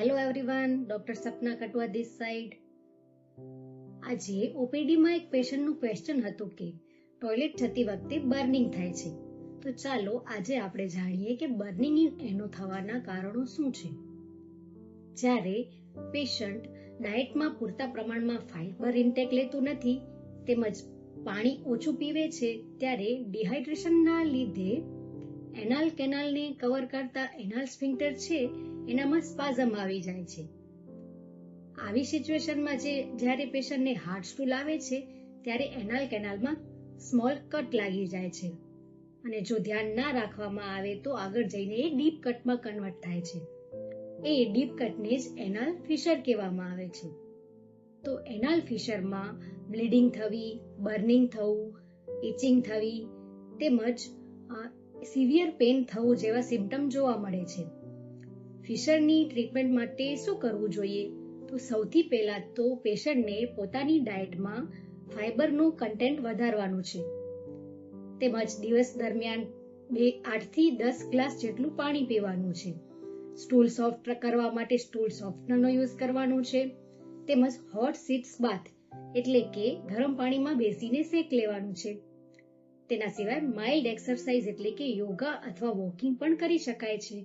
Hello everyone doctor Sapna Katwa this side આજે ઓપીડીમાં એક પેશન્ટનું ક્વેશ્ચન હતું કે ટોયલેટ જતી વખતે બર્નિંગ થાય છે. તો ચાલો આજે આપણે જાણીએ કે બર્નિંગ એનો થવાના કારણો શું છે. જ્યારે પેશન્ટ ડાયટમાં પૂરતા પ્રમાણમાં ફાઇબર ઇન્ટેક લેતું નથી, તેમજ પાણી ઓછું પીવે છે, ત્યારે ડિહાઇડ્રેશનના લીધે એનાલ કેનાલને કવર કરતા એનાલ સ્ફિન્ક્ટર છે, એનામાં સ્પાઝમ આવી જાય છે. આવી સિચ્યુએશનમાં જે જ્યારે પેશન્ટને હાર્ટ સ્ટૂલ આવે છે, ત્યારે એનાલ કેનાલમાં સ્મોલ કટ લાગી જાય છે. અને જો ધ્યાન ના રાખવામાં આવે તો આગળ જઈને એ ડીપ કટમાં કન્વર્ટ થાય છે. એ ડીપ કટને જ એનાલ ફિશર કહેવામાં આવે છે. તો એનાલ ફિશરમાં બ્લીડિંગ થવી બર્નિંગ થવું ઇચિંગ થવી, તેમજ સિવિયર પેન થવું જેવા સિમ્પટમ જોવા મળે છે. ફિશરની ટ્રીટમેન્ટ માટે શું કરવું જોઈએ? તો સૌથી પહેલા તો પેશન્ટને પોતાની ડાયટમાં ફાઇબરનું કન્ટેન્ટ વધારવાનું છે. તેમજ દિવસ દરમિયાન બે આઠથી દસ ગ્લાસ જેટલું પાણી પીવાનું છે. સ્ટૂલ સોફ્ટ કરવા માટે સ્ટૂલ સોફ્ટનરનો યુઝ કરવાનો છે. તેમજ હોટ સીટ્સ બાથ એટલે કે ગરમ પાણીમાં બેસીને શેક લેવાનું છે. તેના સિવાય માઇલ્ડ એક્સરસાઇઝ એટલે કે યોગા અથવા વોકિંગ પણ કરી શકાય છે.